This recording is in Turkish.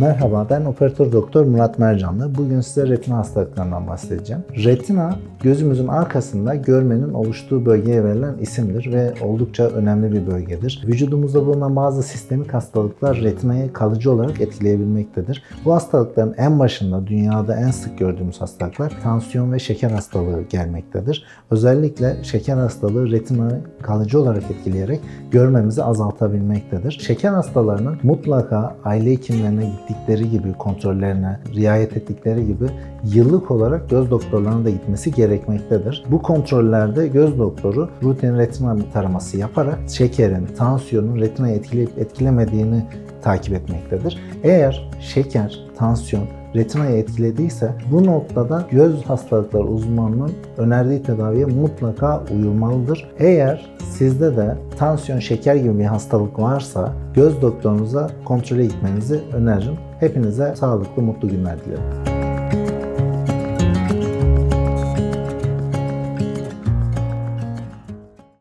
Merhaba, ben operatör doktor Murat Mercanlı. Bugün size retina hastalıklarından bahsedeceğim. Retina, gözümüzün arkasında görmenin oluştuğu bölgeye verilen isimdir ve oldukça önemli bir bölgedir. Vücudumuzda bulunan bazı sistemik hastalıklar retinayı kalıcı olarak etkileyebilmektedir. Bu hastalıkların en başında dünyada en sık gördüğümüz hastalıklar tansiyon ve şeker hastalığı gelmektedir. Özellikle şeker hastalığı retinayı kalıcı olarak etkileyerek görmemizi azaltabilmektedir. Şeker hastalarının mutlaka aile hekimlerine gittikleri gibi kontrollerine riayet ettikleri gibi yıllık olarak göz doktorlarına da gitmesi gerekmektedir. Bu kontrollerde göz doktoru rutin retina taraması yaparak şekerin, tansiyonun retinayı etkileyip etkilemediğini takip etmektedir. Eğer şeker, tansiyon, retinayı etkilediyse bu noktada göz hastalıkları uzmanının önerdiği tedaviye mutlaka uyulmalıdır. Eğer sizde de tansiyon, şeker gibi bir hastalık varsa göz doktorunuza kontrole gitmenizi öneririm. Hepinize sağlıklı, mutlu günler dilerim.